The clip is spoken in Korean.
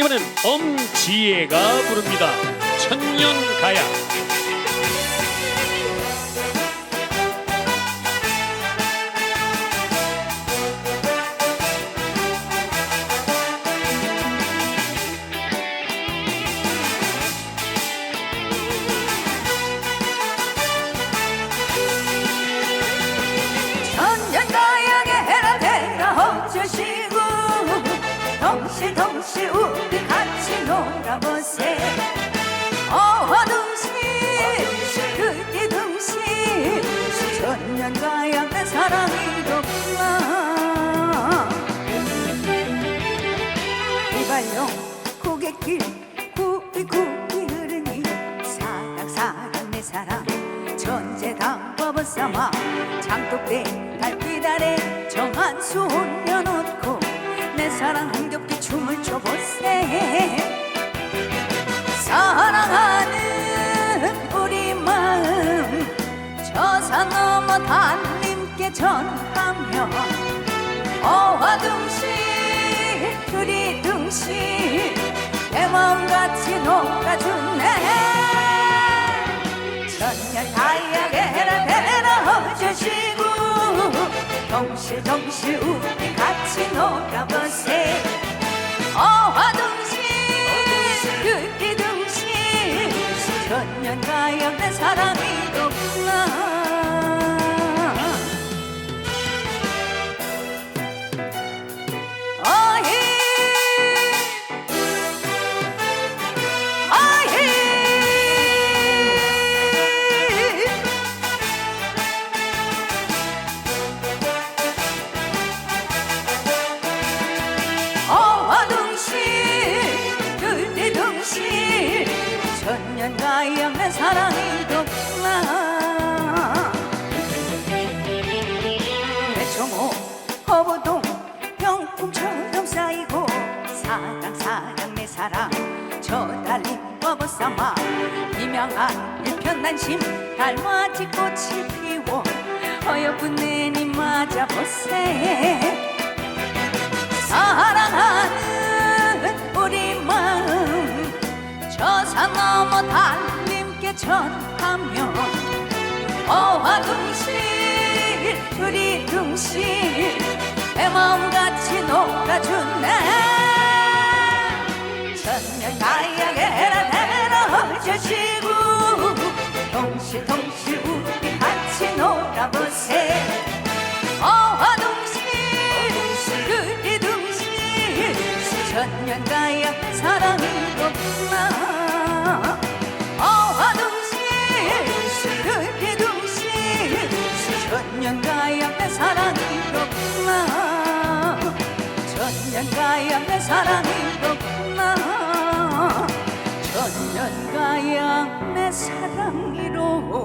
이번엔 엄지혜가 부릅니다. 천년가야. 천년가양의 사랑이로구나. 이발용 고갯길 구비 구비 흐르니 사랑사랑 내 사랑. 전제당 법을 삼아 장독대 달빛 아래 정한수 올려놓고 내 사랑 흥겹게 춤을 춰보세 산 넘어 달님께 전하며 어화둥시 두리둥시 내 마음같이 놀아주네. 천년 다이아게 해라 대라 어쩌시고 동시 동시 우리 같이 놀아보세. 어화둥시 두리둥시 천년 가양 내 사랑이 어화둥시 들리둥시 천년가양의 사랑이로구나 대청호 허브동 병풍처럼 쌓이고 사랑 사랑 내 사랑 저 달린 버버 삼아 비명한 일편단심 달맞이 꽃이 피워 어여쁜 내니 맞아보세 넘어 달님께 전하며 어화둥실 두리둥실 내 마음같이 가야게 해라 대라 어쩌시고 동시 동시 우리 같이 놀아보세. 어화둥실 두리둥실 천년 가야 사랑이로구나 가야 내 사랑이로구나. 천년 가야 내 사랑이로구나